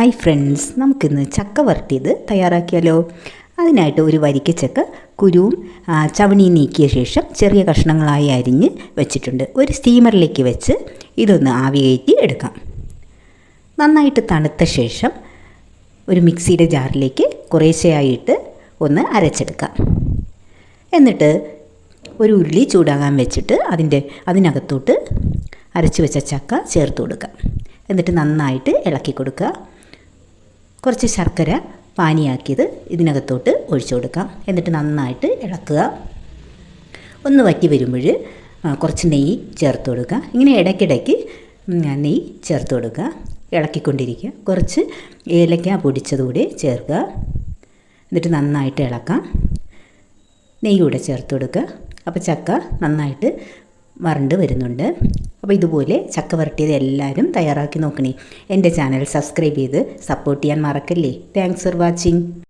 Hi friends നമുക്കിന്ന് ചക്ക വരട്ടിയത് തയ്യാറാക്കിയാലോ? അതിനായിട്ട് ഒരു വരിക്ക ചക്ക കുരുവും ചവണി നീക്കിയ ശേഷം ചെറിയ കഷ്ണങ്ങളായി അരിഞ്ഞ് വെച്ചിട്ടുണ്ട്. ഒരു സ്റ്റീമറിലേക്ക് വെച്ച് ഇതൊന്ന് ആവി കയറ്റി എടുക്കാം. നന്നായിട്ട് തണുത്ത ശേഷം ഒരു മിക്സിയുടെ ജാറിലേക്ക് കുറേശ്ശെയായിട്ട് ഒന്ന് അരച്ചെടുക്കാം. എന്നിട്ട് ഒരു ഉള്ളി ചൂടാകാൻ വെച്ചിട്ട് അതിന്റെ അതിനകത്തോട്ട് അരച്ച് വെച്ച ചക്ക ചേർത്ത് കൊടുക്കുക എന്നിട്ട് നന്നായിട്ട് ഇളക്കി കൊടുക്കുക. കുറച്ച് ശർക്കര പാനിയാക്കിയത് ഇതിനകത്തോട്ട് ഒഴിച്ചു കൊടുക്കാം. എന്നിട്ട് നന്നായിട്ട് ഇളക്കുക. ഒന്ന് വറ്റി വരുമ്പോൾ കുറച്ച് നെയ്യ് ചേർത്ത് കൊടുക്കുക. ഇങ്ങനെ ഇടയ്ക്കിടയ്ക്ക് നെയ്യ് ചേർത്ത് കൊടുക്കുക. ഇളക്കിക്കൊണ്ടിരിക്കുക. കുറച്ച് ഏലക്ക പൊടിച്ചതുകൂടി ചേർക്കുക. എന്നിട്ട് നന്നായിട്ട് ഇളക്കാം. നെയ്യ് കൂടെ ചേർത്ത് കൊടുക്കുക. അപ്പോൾ ചക്ക നന്നായിട്ട് വരണ്ട് വരുന്നുണ്ട്. അപ്പോൾ ഇതുപോലെ ചക്ക വരട്ടിയത് എല്ലാവരും തയ്യാറാക്കി നോക്കണേ. എന്റെ ചാനൽ സബ്സ്ക്രൈബ് ചെയ്ത് സപ്പോർട്ട് ചെയ്യാൻ മറക്കല്ലേ. Thanks for watching